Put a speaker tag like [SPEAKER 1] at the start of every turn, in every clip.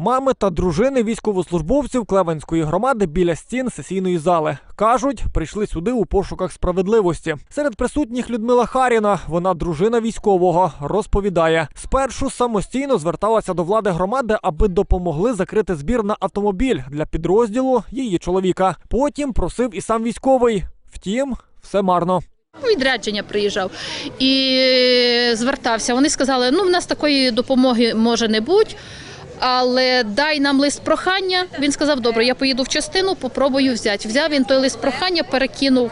[SPEAKER 1] Мами та дружини військовослужбовців Клевенської громади біля стін сесійної зали кажуть, прийшли сюди у пошуках справедливості. Серед присутніх Людмила Харіна, вона дружина військового, розповідає: спершу самостійно зверталася до влади громади, аби допомогли закрити збір на автомобіль для підрозділу її чоловіка. Потім просив і сам військовий. Втім, все марно.
[SPEAKER 2] Відрядження приїжджав і звертався. Вони сказали, ну в нас такої допомоги може не бути. Але дай нам лист прохання. Він сказав, добре, я поїду в частину, попробую взяти. Взяв він той лист прохання, перекинув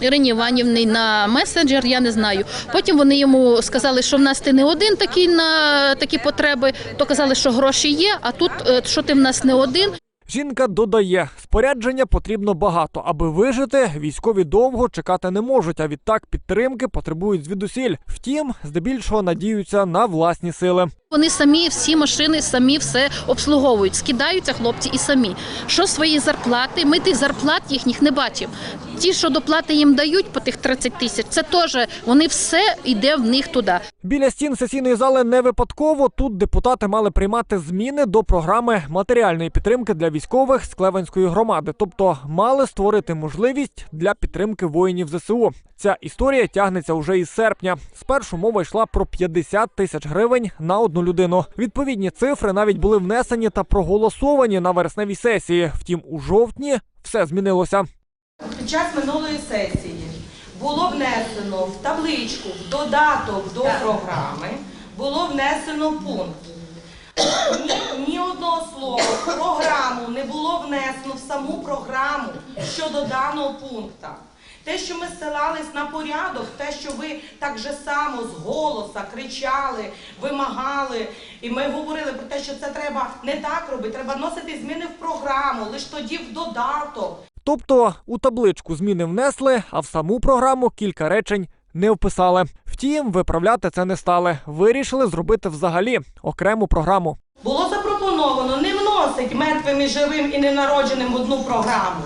[SPEAKER 2] Ірині Іванівні на месенджер, я не знаю. Потім вони йому сказали, що в нас ти не один такий на такі потреби, то казали, що гроші є, а тут е, що ти в нас не один.
[SPEAKER 1] Жінка додає, спорядження потрібно багато, аби вижити. Військові довго чекати не можуть, а відтак підтримки потребують звідусіль. Втім, здебільшого надіються на власні сили.
[SPEAKER 2] Вони самі всі машини самі все обслуговують, скидаються хлопці і самі. Що свої зарплати? Ми тих зарплат їхніх не бачимо. Ті, що доплати їм дають по тих 30 тисяч, це теж вони все йде в них туди.
[SPEAKER 1] Біля стін сесійної зали не випадково. Тут депутати мали приймати зміни до програми матеріальної підтримки для військових з Клевенської громади, тобто мали створити можливість для підтримки воїнів ЗСУ. Ця історія тягнеться уже із серпня. Спершу мова йшла про 50 тисяч гривень на одну людину. Відповідні цифри навіть були внесені та проголосовані на вересневій сесії. Втім, у жовтні все змінилося.
[SPEAKER 3] Під час минулої сесії було внесено в табличку, в додаток до програми, було внесено пункт. Ні, ні одного слова в програму не було внесено в саму програму щодо даного пункта. Те, що ми ссилались на порядок, те, що ви так же само з голоса кричали, вимагали, і ми говорили про те, що це треба не так робити, треба вносити зміни в програму, лише тоді в додаток.
[SPEAKER 1] Тобто у табличку зміни внесли, а в саму програму кілька речень не вписали. Втім, виправляти це не стали. Вирішили зробити взагалі окрему програму.
[SPEAKER 3] Було запропоновано не вносить мертвим і живим і ненародженим в одну програму,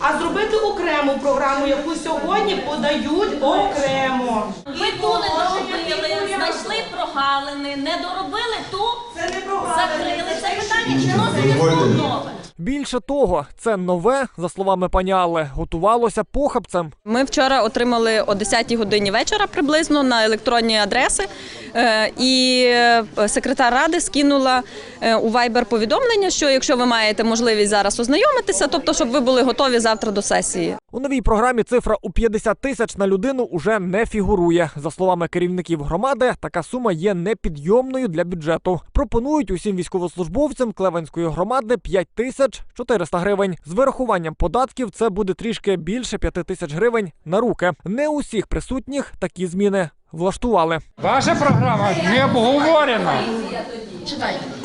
[SPEAKER 3] а зробити окрему програму, яку сьогодні подають окремо.
[SPEAKER 4] Ми ту не доробили, знайшли прогалини, не доробили ту,
[SPEAKER 3] Це не програма.
[SPEAKER 4] закрили це питання і вносили нове.
[SPEAKER 1] Більше того, це нове, за словами пані Алли, готувалося похабцем.
[SPEAKER 5] Ми вчора отримали о 10 годині вечора приблизно на електронні адреси, е, і е, секретар ради скинула е, у Viber повідомлення, що якщо ви маєте можливість зараз ознайомитися, тобто щоб ви були готові завтра до сесії.
[SPEAKER 1] У новій програмі цифра у 50 тисяч на людину уже не фігурує. За словами керівників громади, така сума є непідйомною для бюджету. Пропонують усім військовослужбовцям Клевенської громади 5 тисяч 400 гривень. З вирахуванням податків це буде трішки більше 5 тисяч гривень на руки. Не усіх присутніх такі зміни влаштували.
[SPEAKER 6] Ваша програма не обговорена.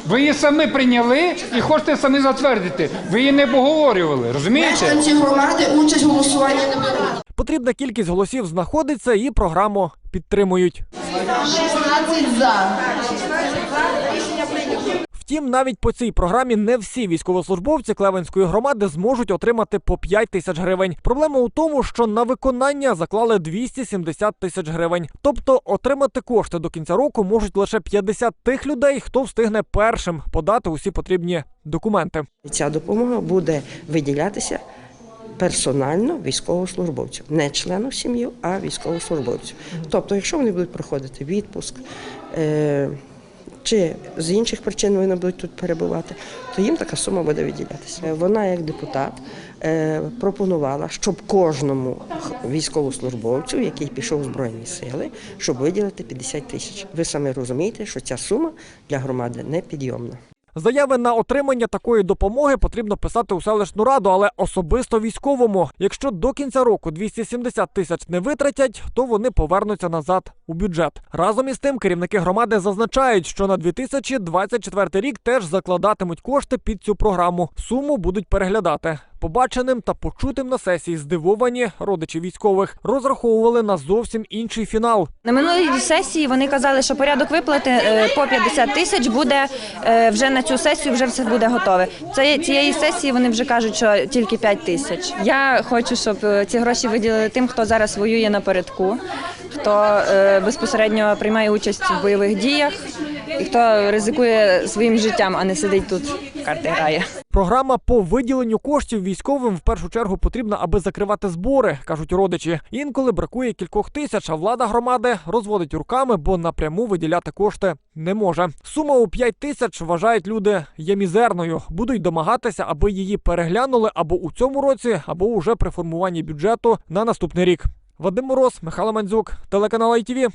[SPEAKER 6] Ви її самі прийняли і хочете самі затвердити. Ви її не обговорювали, розумієте?
[SPEAKER 7] Мешканці громади участь в голосуванні не беруть.
[SPEAKER 1] Потрібна кількість голосів знаходиться і програму підтримують.
[SPEAKER 7] 16 за.
[SPEAKER 1] Втім, навіть по цій програмі не всі військовослужбовці Клевенської громади зможуть отримати по 5 тисяч гривень. Проблема у тому, що на виконання заклали 270 тисяч гривень. Тобто отримати кошти до кінця року можуть лише 50 тих людей, хто встигне першим подати усі потрібні документи.
[SPEAKER 8] Ця допомога буде виділятися персонально військовослужбовцям, не члену сім'ї, а військовослужбовців. Тобто, якщо вони будуть проходити відпуск. Чи з інших причин вони будуть тут перебувати, то їм така сума буде виділятися. Е, Вона, як депутат, е, пропонувала, щоб кожному військовослужбовцю, який пішов в Збройні сили, щоб виділити 50 тисяч. Ви самі розумієте, що ця сума для громади непідйомна.
[SPEAKER 1] Заяви на отримання такої допомоги потрібно писати у селищну раду, але особисто військовому. Якщо до кінця року 270 тисяч не витратять, то вони повернуться назад у бюджет. Разом із тим, керівники громади зазначають, що на 2024 рік теж закладатимуть кошти під цю програму. Суму будуть переглядати. Побаченим та почутим на сесії здивовані родичі військових розраховували на зовсім інший фінал.
[SPEAKER 9] На минулій сесії вони казали, що порядок виплати е, по 50 тисяч буде е, вже на цю сесію, вже все буде готове. Цієї сесії вони вже кажуть, що тільки 5 тисяч. Я хочу, щоб е, ці гроші виділили тим, хто зараз воює напередку, хто е, безпосередньо приймає участь в бойових діях. і хто ризикує своїм життям, а не сидить тут в карти грає.
[SPEAKER 1] Програма по виділенню коштів військовим в першу чергу потрібна, аби закривати збори, кажуть родичі. Інколи бракує кількох тисяч, а влада громади розводить руками, бо напряму виділяти кошти не може. Сума у 5 тисяч вважають люди є мізерною. Будуть домагатися, аби її переглянули або у цьому році, або уже при формуванні бюджету на наступний рік. Вадим Мороз, Михайло Мандзюк, телеканал ITV.